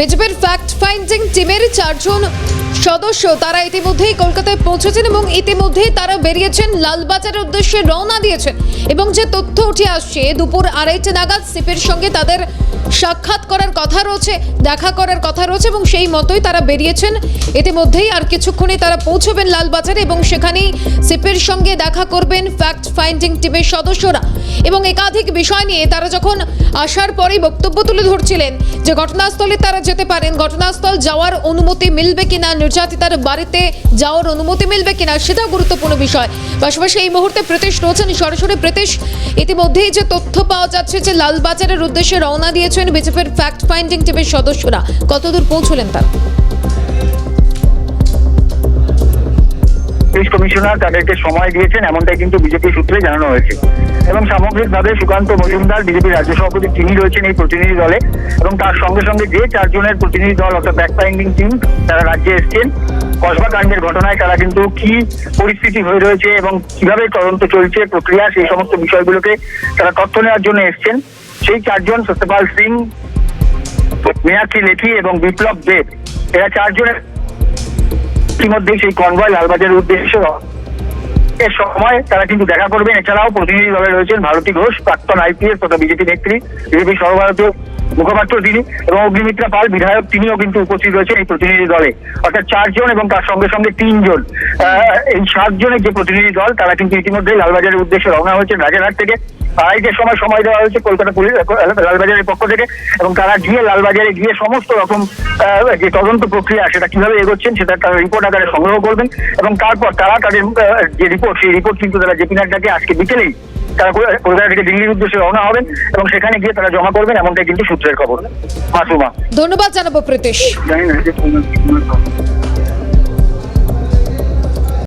বিজেপির fact finding টিমের চারজন সদস্য, তারা ইতিমধ্যেই কলকাতায় পৌঁছেছেন এবং ইতিমধ্যেই তারা বেরিয়েছেন লালবাজারের উদ্দেশ্যে রওনা দিয়েছেন। এবং যে তথ্য উঠে আসছে, দুপুর আড়াইটে নাগাদ সিপের সঙ্গে তাদের সাক্ষাৎ করার কথা রয়েছে, দেখা করার কথা রয়েছে। এবং সেই মতোই তারা বেরিয়েছেন। ইতিমধ্যেই আর কিছুক্ষণে তারা পৌঁছবেন লালবাজারে এবং সেখানেই সিপের সঙ্গে দেখা করবেন ফ্যাক্ট ফাইন্ডিং টিমের সদস্যরা। এবং একাধিক বিষয় নিয়ে তারা যখন আসার পরেই বক্তব্য তুলে ধরছিলেন যে ঘটনাস্থলে তারা যেতে পারেন, ঘটনাস্থল যাওয়ার অনুমতি মিলবে কিনা, নির্যাতিতার বাড়িতে যাওয়ার অনুমতি মিলবে কিনা, সেটাও গুরুত্বপূর্ণ বিষয়। পাশাপাশি এই মুহূর্তে প্রীতেশ রয়েছেন, সরাসরি প্রীতেশ, ইতিমধ্যেই যে তথ্য পাওয়া যাচ্ছে যে লালবাজারের উদ্দেশ্যে রওনা দিয়েছেন বিজেপির ফ্যাক্ট ফাইন্ডিং টিমের সদস্যরা। কতদূর পৌঁছলেন তারা। পুলিশ কমিশনার তাদেরকে সময় দিয়েছেন, এমনটাই কিন্তু বিজেপি সূত্রে জানানো হয়েছে। এবং সামগ্রিকভাবে সুকান্ত মজুমদার বিজেপির রাজ্য সভাপতি, তিনি রয়েছেন এই প্রতিনিধি দলে। এবং তার সঙ্গে সঙ্গে যে চারজনের প্রতিনিধি দল, অর্থাৎ ব্যাক ফাইন্ডিং টিম তারা রাজ্যে এসছেন কসবা কাণ্ডের ঘটনায় তারা কিন্তু কি পরিস্থিতি হয়ে রয়েছে এবং কীভাবে তদন্ত চলছে, প্রক্রিয়া, সেই সমস্ত বিষয়গুলোকে তারা তথ্য নেওয়ার জন্য এসছেন। সেই চারজন, সত্যপাল সিং মীনাক্ষী লেখি এবং বিপ্লব দেব এরা চারজনের ইতিমধ্যেই সেই কনভয় লালবাজারের উদ্দেশ্যে এর সময় তারা কিন্তু দেখা করবেন। এছাড়াও প্রতিনিধি দলে রয়েছেন ভারতী ঘোষ, প্রাক্তন আইপিএস তথা বিজেপি নেত্রী, বিজেপি সর্বভারতীয় মুখপাত্র তিনি এবং অগ্নিমিত্রা পাল, বিধায়ক তিনিও কিন্তু উপস্থিত রয়েছেন এই প্রতিনিধি দলে। অর্থাৎ চারজন এবং তার সঙ্গে সঙ্গে তিনজন। এই সাতজনের যে প্রতিনিধি দল, তারা কিন্তু ইতিমধ্যেই লালবাজারের উদ্দেশ্যে রওনা হয়েছে রাজারহাট থেকে। আড়াইটের সময় সময় দেওয়া হয়েছে কলকাতা পুলিশ লালবাজারের পক্ষ থেকে এবং তারা গিয়ে লালবাজারে গিয়ে সমস্ত রকম যে তদন্ত প্রক্রিয়া সেটা কীভাবে এগোচ্ছেন সেটা তারা রিপোর্ট আকারে সংগ্রহ করবেন এবং তারপর তারা তাদের যে রিপোর্ট সেই রিপোর্ট কিন্তু তারা জেপি নাড্ডাকে আজকে বিকেলেই তারা কলকাতা থেকে দিল্লির উদ্দেশ্যে রওনা হবেন এবং সেখানে গিয়ে তারা জমা করবেন এমনটাই কিন্তু সূত্রের খবর। মাসুমা। ধন্যবাদ জানাব প্রীতেশ।